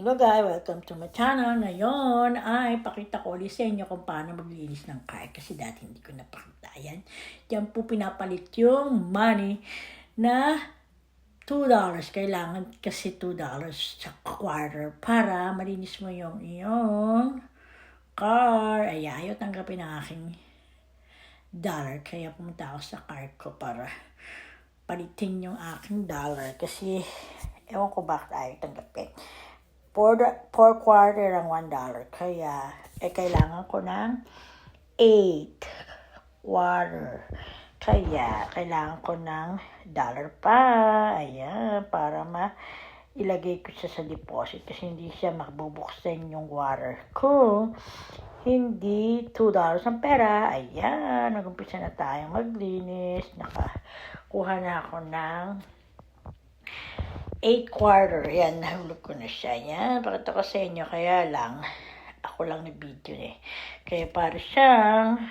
Hello guys, welcome to my channel. Ngayon ay pakita ko ulit sa inyo kung paano maglinis ng car kasi dati hindi ko napakita. Yan. Diyan po pinapalit yung money na $2. Kailangan kasi $2 sa quarter para malinis mo yung iyong car. Ay, ayaw tanggapin ang aking dollar. Kaya pumunta ako sa car ko para palitin yung aking dollar. Kasi, ewan ko bakit ayaw tanggapin. For, for quarter ang $1 dollar. Kaya, eh, kailangan ko ng 8 water. Kaya, kailangan ko ng dollar pa. Ayan, para ma ilagay ko siya sa deposit kasi hindi siya makabubuksan yung water ko. Hindi $2 ang pera. Ayan, nag-umpisa na tayong maglinis. Nakakuha na ako ng 8 quarter. Yan, nahulog ko na siya. Yan, pakita ko sa inyo. Kaya lang, ako lang na video eh. Kaya para siyang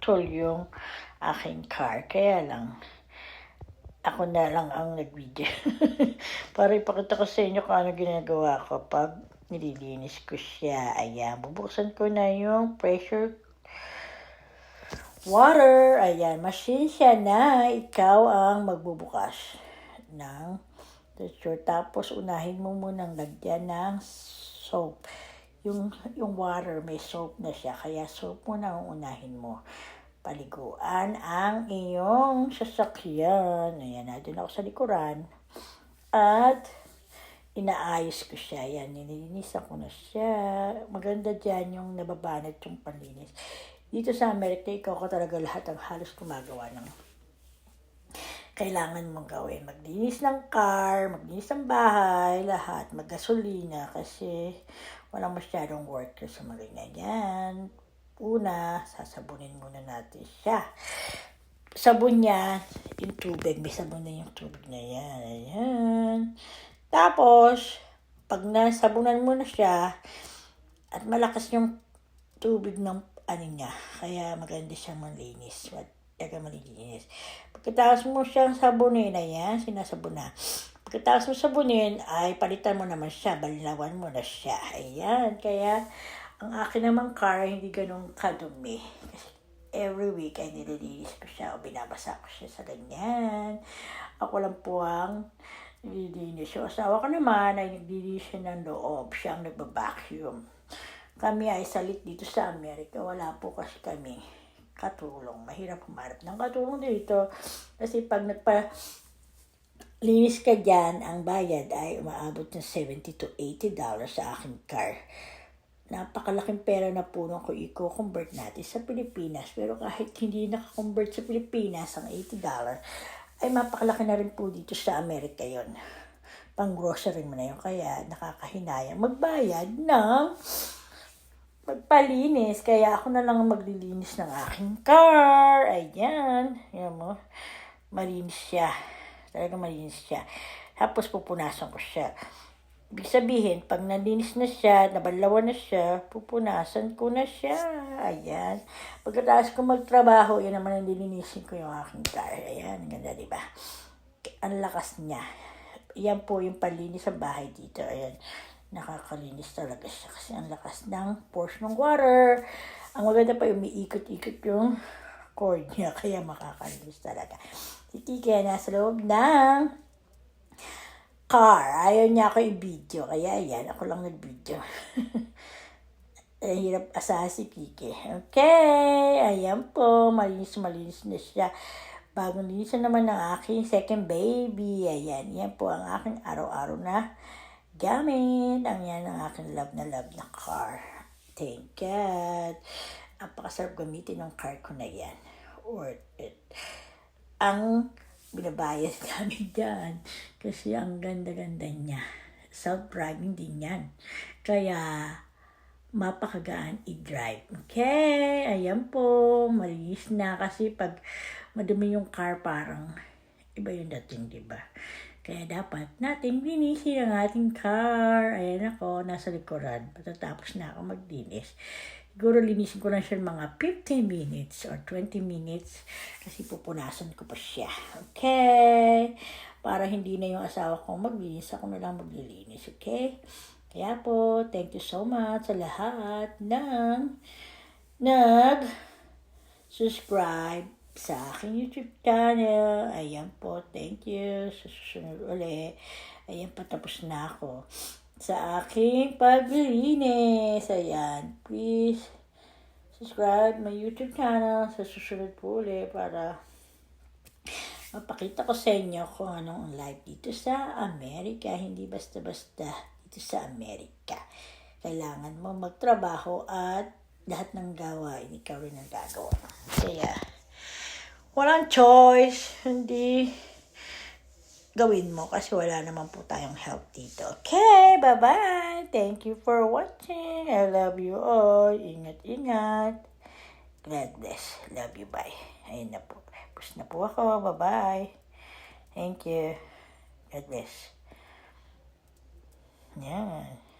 tool yung aking car. Kaya lang, ako na lang ang nag-video. para ipakita ko sa inyo kung ano ginagawa ko pag nililinis ko siya. Ayan, bubuksan ko na yung pressure water. Ayan, machine siya na ikaw ang magbubukas ng texture. Tapos, unahin mo munang lagyan ng soap. Yung, yung water, may soap na siya. Kaya soap muna ang unahin mo. Paliguan ang iyong sasakyan. Ayan, natin ako sa likuran. At, inaayos ko siya. Yan, nilinisan ko na siya. Maganda dyan yung nababanat yung panlinis. Dito sa Amerika, ikaw ko talaga lahat ang halos gumagawa ng kailangan mong gawin. Maglinis ng car, maglinis ng bahay, lahat. Maggasolina kasi walang masyadong worker sa mga ganyan. Una, sasabunin muna natin siya. Sabon niya, yung tubig. May sabon na yung tubig na yan. Ayan. Tapos, pag nasabunan mo na siya, at malakas yung tubig ng ano niya, kaya maganda siyang malinis. Taga malinis. Pagkatapos mo siyang sabunin, ayan, sinasabon na. Pagkatapos mo sabunin, ay palitan mo naman siya, balilawan mo na siya. Ayan, kaya ang akin naman car, hindi ganun kadumi. Kasi every week ay nililinis ko siya o binabasa ko siya sa ganyan. Ako lang po ang nililinis. Yung asawa ko naman ay naglilinis siya ng loob. Siya ang nagbabacuum. Kami ay salit dito sa Amerika. Wala po kasi kami katulong. Mahirap humarap ng katulong dito. Kasi pag nagpa linis ka dyan, ang bayad ay umaabot ng 70 to 80 dollars sa aking car. Napakalaking pera na nung kung i-convert natin sa Pilipinas. Pero kahit hindi nakakonvert sa Pilipinas ang 80 dollar, ay mapakalaki na rin po dito sa Amerika yon pang grocery mo na yun. Kaya nakakahinayang magbayad ng magpalinis. Kaya ako na lang ang maglilinis ng aking car. Ayan. Yan mo. Malinis siya. Talaga malinis siya. Tapos pupunasan ko siya. Ibig sabihin, pag nalinis na siya, nabalawan na siya, pupunasan ko na siya. Ayan. Pagkatapos ko magtrabaho, yan naman ang lilinisin ko yung aking car. Ayan. Ganda, di ba? Ang lakas niya. Yan po yung palinis sa bahay dito. Ayan nakakalinis talaga siya kasi ang lakas ng force ng water. Ang maganda pa yung umiikot-ikot yung cord niya kaya makakalinis talaga. Si Kiki nasa loob ng car. Ayaw niya ako i-video kaya ayan, ako lang nag-video. eh, hirap asahan si Kiki. Okay, ayan po, malinis-malinis na siya. Bagong linis na naman ng aking second baby. Ayan, yan po ang aking araw-araw na gamit. Ang yan ang aking love na love na car. Thank God. Napakasarap gamitin ng car ko na yan. Worth it. Ang binabayad namin dyan. Kasi ang ganda-ganda niya. Self-driving din yan. Kaya, mapakagaan i-drive. Okay, ayan po, malinis na kasi pag madumi yung car parang iba yung dating, di ba? Kaya dapat natin linisin ang ating car. Ayan ako, nasa likuran. Patatapos na ako maglinis. Siguro linisin ko lang siya mga 15 minutes or 20 minutes kasi pupunasan ko pa siya. Okay? para hindi na yung asawa ko maglinis, ako na lang maglilinis, okay? Kaya po, thank you so much sa lahat ng nag subscribe sa aking YouTube channel. Ayan po, thank you. Sa susunod uli. Ayan, patapos na ako sa aking paglilinis. Ayan, please subscribe my YouTube channel sa susunod po uli para mapakita ko sa inyo kung anong live dito sa Amerika. Hindi basta-basta dito sa Amerika. Kailangan mo magtrabaho at lahat ng gawain, ikaw rin ang gagawa. Kaya, walang choice, hindi gawin mo kasi wala naman po tayong help dito. Okay, bye-bye. Thank you for watching. I love you all. Ingat-ingat. God bless. Love you. Bye. Ayun na po. Tapos na po ako. Bye-bye. Thank you. God bless. Yan.